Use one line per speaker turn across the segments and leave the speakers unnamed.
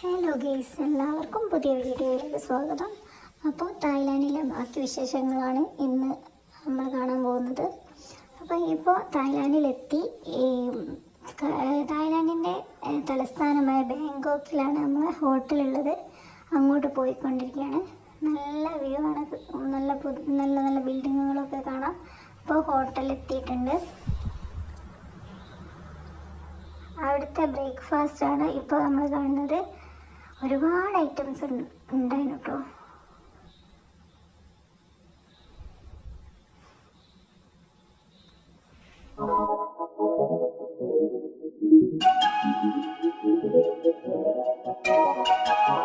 Hello guys എല്ലാവർക്കും പുതിയ വീഡിയോയിലേക്ക് സ്വാഗതം. അപ്പോൾ തായ്ലാൻഡിലെ ബാക്കി വിശേഷങ്ങളാണ് ഇന്ന് നമ്മൾ കാണാൻ പോകുന്നത്. അപ്പോൾ ഇപ്പോൾ തായ്ലാൻഡിലെത്തി തായ്ലാൻഡിന്റെ തലസ്ഥാനമായ ബാങ്കോക്കിലാണ് നമ്മൾ ഹോട്ടലുള്ളത്. അങ്ങോട്ട് പോയിക്കൊണ്ടിരിക്കുകയാണ്. നല്ല വ്യൂ ആണ്. നല്ല നല്ല നല്ല ബിൽഡിങ്ങുകളൊക്കെ കാണാം. അപ്പോൾ ഹോട്ടലെത്തിയിട്ടുണ്ട്. അവിടുത്തെ ബ്രേക്ക്ഫാസ്റ്റ് ആണ് ഇപ്പോൾ നമ്മൾ കാണുന്നത്. ഒരുപാട് ഐറ്റംസ് ഉണ്ടായിരുന്നു കേട്ടോ
I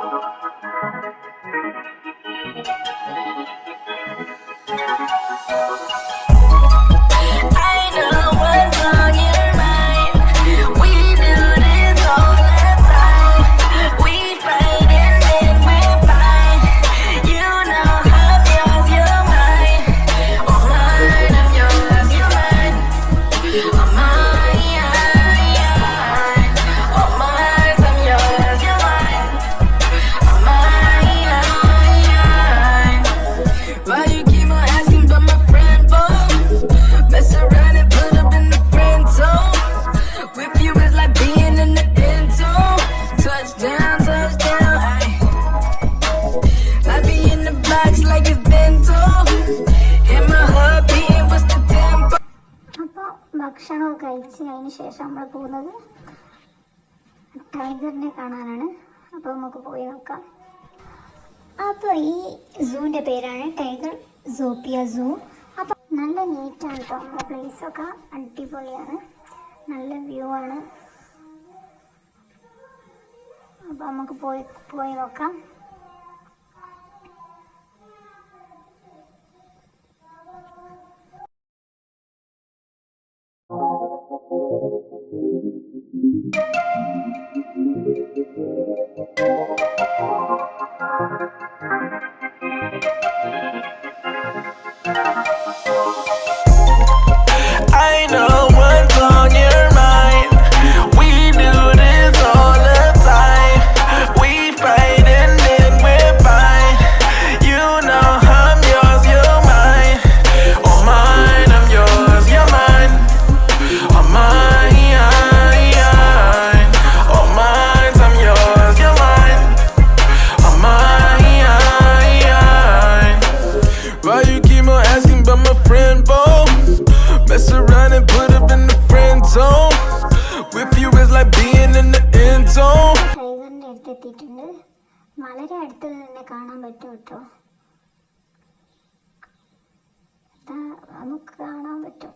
ഭക്ഷണമൊക്കെ കഴിച്ച് അതിന് ശേഷം നമ്മൾ പോകുന്നത് ടൈഗറിനെ കാണാനാണ്. അപ്പോൾ നമുക്ക് പോയി നോക്കാം. അപ്പോൾ ഈ സൂവിന്റെ പേരാണ് ടൈഗർ സോപ്പിയ സൂ. അപ്പോൾ നല്ല നീറ്റാണ് കേട്ടോ നമ്മുടെ പ്ലേസൊക്കെ അടിപൊളിയാണ്. നല്ല വ്യൂ ആണ്. അപ്പോൾ നമുക്ക് പോയി പോയി നോക്കാം.
Thank you. Mess around and put up in the friend zone. With you is like being in the end zone.
ടൈഗറിന്റെ അടുത്ത് എത്തിയിട്ടുണ്ട് വളരെ അടുത്ത് തന്നെ കാണാൻ പറ്റും കേട്ടോ നമുക്ക് കാണാൻ പറ്റും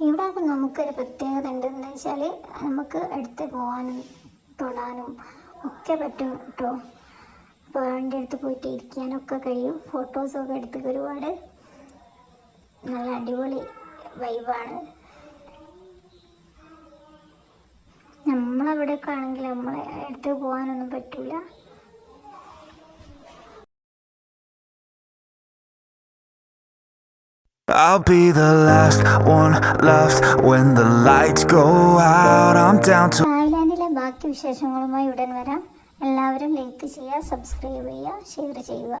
ഇവിടെ നമുക്കൊരു പ്രത്യേകത ഉണ്ടെന്ന് വെച്ചാൽ നമുക്ക് അടുത്ത് പോകാനും തൊടാനും ഒക്കെ പറ്റും കേട്ടോ അപ്പോൾ അതിന്റെ അടുത്ത് പോയിട്ട് ഇരിക്കാനൊക്കെ കഴിയും. ഫോട്ടോസൊക്കെ എടുത്ത് ഒരുപാട് നല്ല അടിപൊളി വൈബാണ് നമ്മളവിടെയൊക്കെ ആണെങ്കിൽ നമ്മളെ അടുത്ത് പോകാനൊന്നും പറ്റില്ല
I'll be the last one left when the lights go out. I'm down to
തായ്ലാൻഡിലെ ബാക്കി വിശേഷങ്ങളുമായി ഉടൻ വരാം എല്ലാവരും ലൈക്ക് ചെയ്യുക സബ്സ്ക്രൈബ് ചെയ്യുക ഷെയർ ചെയ്യുക